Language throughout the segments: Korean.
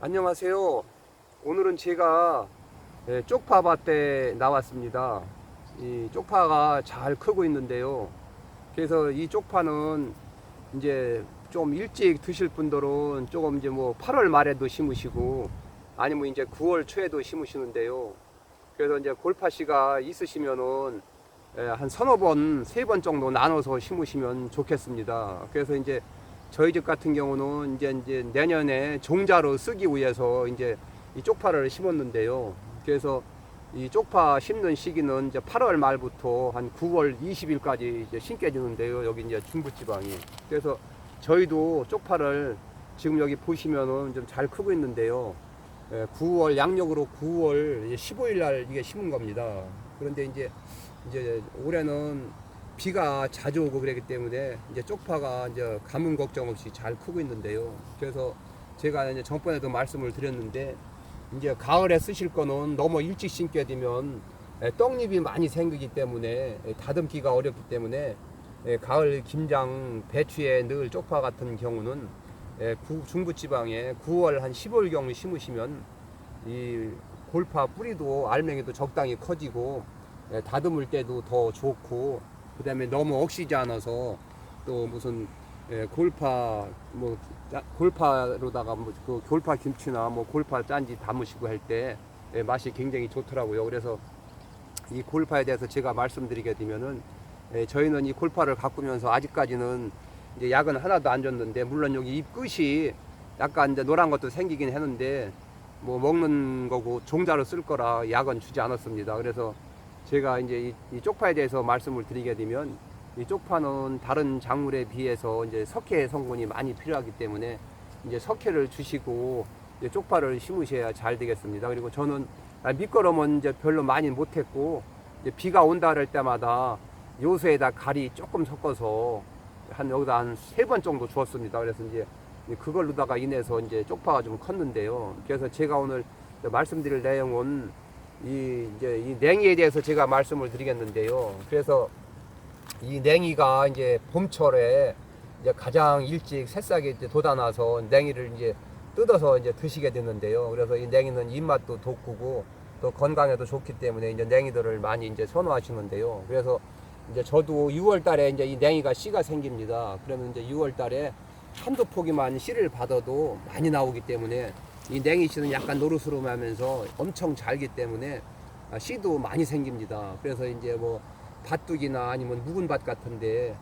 안녕하세요. 오늘은 제가 예, 쪽파밭에 나왔습니다. 이 쪽파가 잘 크고 있는데요. 그래서 이 쪽파는 이제 좀 일찍 드실 분들은 조금 이제 뭐 8월 말에도 심으시고 아니면 이제 9월 초에도 심으시는데요. 그래서 이제 골파씨가 있으시면은 예, 한 서너 번, 세 번 정도 나눠서 심으시면 좋겠습니다. 그래서 이제 저희 집 같은 경우는 이제 이제 내년에 종자로 쓰기 위해서 이제 이 쪽파를 심었는데요. 그래서 이 쪽파 심는 시기는 이제 8월 말부터 한 9월 20일까지 이제 심게 되는데요. 여기 이제 중부지방이. 그래서 저희도 쪽파를 지금 여기 보시면은 좀 잘 크고 있는데요. 예, 9월 양력으로 9월 15일 날 이게 심은 겁니다. 그런데 이제 이제 올해는 비가 자주 오고 그랬기 때문에 이제 쪽파가 이제 가뭄 걱정 없이 잘 크고 있는데요. 그래서 제가 이제 전번에도 말씀을 드렸는데 이제 가을에 쓰실 거는 너무 일찍 심게 되면 에, 떡잎이 많이 생기기 때문에 에, 다듬기가 어렵기 때문에 에, 가을 김장 배추에 늘 쪽파 같은 경우는 중부지방에 9월 한 15일 경우 심으시면 이 골파 뿌리도 알맹이도 적당히 커지고 예, 다듬을 때도 더 좋고 그 다음에 너무 억시지 않아서 또 무슨 예, 골파 뭐 짜- 골파로다가 뭐 그 골파 김치나 뭐 골파 짠지 담으시고 할때 예, 맛이 굉장히 좋더라고요. 그래서 이 골파에 대해서 제가 말씀드리게 되면은 예, 저희는 이 골파를 가꾸면서 아직까지는 이제 약은 하나도 안 줬는데 물론 여기 잎 끝이 약간 이제 노란 것도 생기긴 했는데 뭐 먹는 거고 종자로 쓸 거라 약은 주지 않았습니다. 그래서 제가 이제 이, 이 쪽파에 대해서 말씀을 드리게 되면 이 쪽파는 다른 작물에 비해서 이제 석회 성분이 많이 필요하기 때문에 이제 석회를 주시고 이제 쪽파를 심으셔야 잘 되겠습니다. 그리고 저는 아, 밑거름은 이제 별로 많이 못했고 비가 온다 할 때마다 요수에다 가리 조금 섞어서 한 여기다 한 세 번 정도 주었습니다. 그래서 이제 그걸로다가 인해서 이제 쪽파가 좀 컸는데요. 그래서 제가 오늘 말씀드릴 내용은 이 이제 이 냉이에 대해서 제가 말씀을 드리겠는데요. 그래서 이 냉이가 이제 봄철에 이제 가장 일찍 새싹이 이제 돋아나서 냉이를 이제 뜯어서 이제 드시게 되는데요. 그래서 이 냉이는 입맛도 돋구고 또 건강에도 좋기 때문에 이제 냉이들을 많이 이제 선호하시는데요. 그래서 이제 저도 6월 달에 이제 이 냉이가 씨가 생깁니다. 그러면 이제 6월 달에 한두 포기만 씨를 받아도 많이 나오기 때문에 이 냉이 씨는 약간 노릇스름하면서 엄청 잘기 때문에 아, 씨도 많이 생깁니다. 그래서 이제 뭐 밭둑이나 아니면 묵은 밭 같은데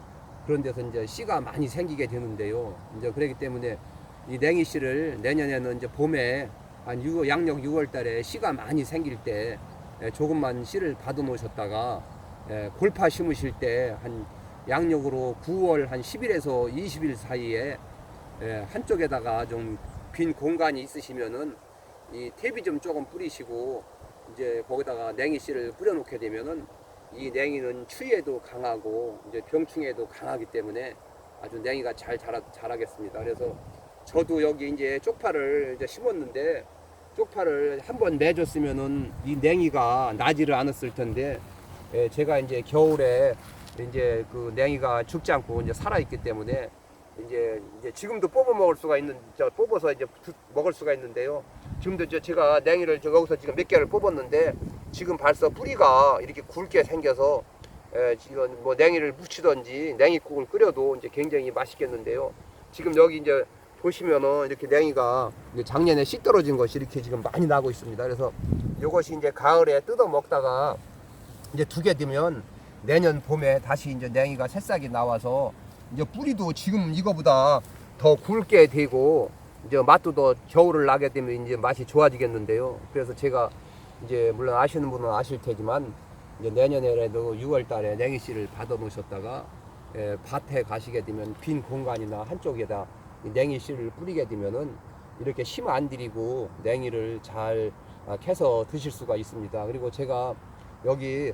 그런 데서 이제 씨가 많이 생기게 되는데요. 이제 그렇기 때문에 이 냉이 씨를 내년에는 이제 봄에 한 6, 양력 6월 달에 씨가 많이 생길 때 예, 조금만 씨를 받아 놓으셨다가 예, 골파 심으실 때 한 양력으로 9월 한 10일에서 20일 사이에 예, 한쪽에다가 좀 빈 공간이 있으시면은 이 퇴비 좀 조금 뿌리시고 이제 거기다가 냉이 씨를 뿌려 놓게 되면은 이 냉이는 추위에도 강하고 이제 병충해도 강하기 때문에 아주 냉이가 잘 자라, 자라겠습니다. 그래서 저도 여기 이제 쪽파를 이제 심었는데 쪽파를 한번 내줬으면은 이 냉이가 나지를 않았을 텐데 예, 제가 이제 겨울에 이제 그 냉이가 죽지 않고 이제 살아 있기 때문에 이제 이제 지금도 뽑아 먹을 수가 있는 저 뽑아서 이제 두- 먹을 수가 있는데요. 지금도 저 제가 냉이를 저 여기서 지금 몇 개를 뽑았는데 지금 벌써 뿌리가 이렇게 굵게 생겨서 에, 지금 뭐 냉이를 무치든지 냉이국을 끓여도 이제 굉장히 맛있겠는데요. 지금 여기 이제 보시면은 이렇게 냉이가 이제 작년에 씨 떨어진 것이 이렇게 지금 많이 나고 있습니다. 그래서 이것이 이제 가을에 뜯어 먹다가 이제 두게 되면 내년 봄에 다시 이제 냉이가 새싹이 나와서 이제 뿌리도 지금 이거보다 더 굵게 되고 이제 맛도 더 겨울을 나게 되면 이제 맛이 좋아지겠는데요. 그래서 제가 이제 물론 아시는 분은 아실 테지만 이제 내년에라도 6월 달에 냉이 씨를 받아 놓으셨다가 예, 밭에 가시게 되면 빈 공간이나 한쪽에다 이 냉이 씨를 뿌리게 되면은 이렇게 심안 들이고 냉이를 잘 아, 캐서 드실 수가 있습니다. 그리고 제가 여기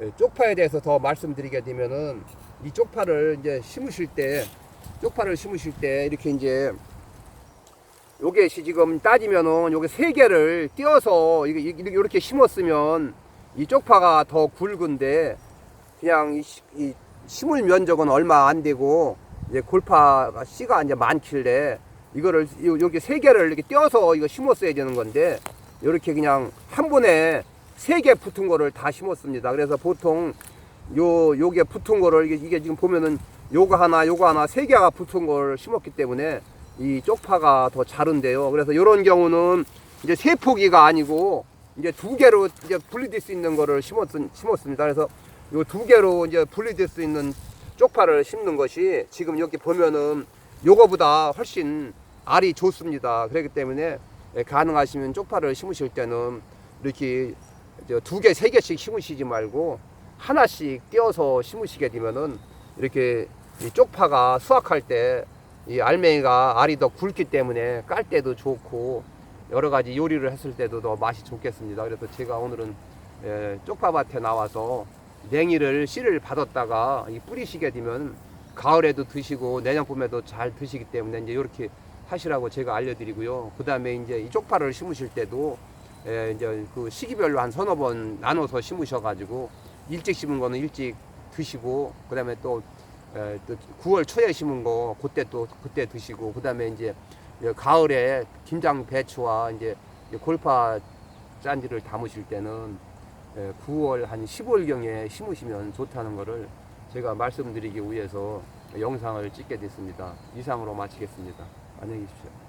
예, 쪽파에 대해서 더 말씀드리게 되면은 이 쪽파를 이제 심으실 때 쪽파를 심으실 때 이렇게 이제 요게 시- 지금 따지면은 요게 세 개를 띄어서 이렇게 심었으면 이 쪽파가 더 굵은데 그냥 이, 심을 면적은 얼마 안 되고 이제 골파가 씨가 이제 많길래 이거를 요- 여기 세 개를 이렇게 떼어서 이거 심었어야 되는 건데 이렇게 그냥 한 번에 세 개 붙은 거를 다 심었습니다. 그래서 보통 요 요게 붙은 거를 이게, 이게 지금 보면은 요거 하나 요거 하나 세 개가 붙은 걸 심었기 때문에 이 쪽파가 더 자른데요. 그래서 이런 경우는 이제 세 포기가 아니고 이제 두 개로 이제 분리될 수 있는 거를 심었, 심었습니다. 그래서 요 두 개로 이제 분리될 수 있는 쪽파를 심는 것이 지금 여기 보면은 요거보다 훨씬 알이 좋습니다. 그렇기 때문에 예, 가능하시면 쪽파를 심으실 때는 이렇게 두 개, 세 개씩 심으시지 말고 하나씩 띄어서 심으시게 되면은 이렇게 이 쪽파가 수확할 때 이 알맹이가 알이 더 굵기 때문에 깔 때도 좋고 여러 가지 요리를 했을 때도 더 맛이 좋겠습니다. 그래서 제가 오늘은 예, 쪽파밭에 나와서 냉이를 씨를 받았다가 이 뿌리시게 되면 가을에도 드시고 내년 봄에도 잘 드시기 때문에 이제 이렇게 하시라고 제가 알려드리고요. 그 다음에 이제 이 쪽파를 심으실 때도 예, 이제 그 시기별로 한 서너 번 나눠서 심으셔가지고 일찍 심은 거는 일찍 드시고 그 다음에 또, 에, 또 9월 초에 심은 거 그때 또 그때 드시고 그 다음에 이제 가을에 김장 배추와 이제 골파 짠지를 담으실 때는 예, 9월 한 10월경에 심으시면 좋다는 거를 제가 말씀드리기 위해서 영상을 찍게 됐습니다. 이상으로 마치겠습니다. 안녕히 계십시오.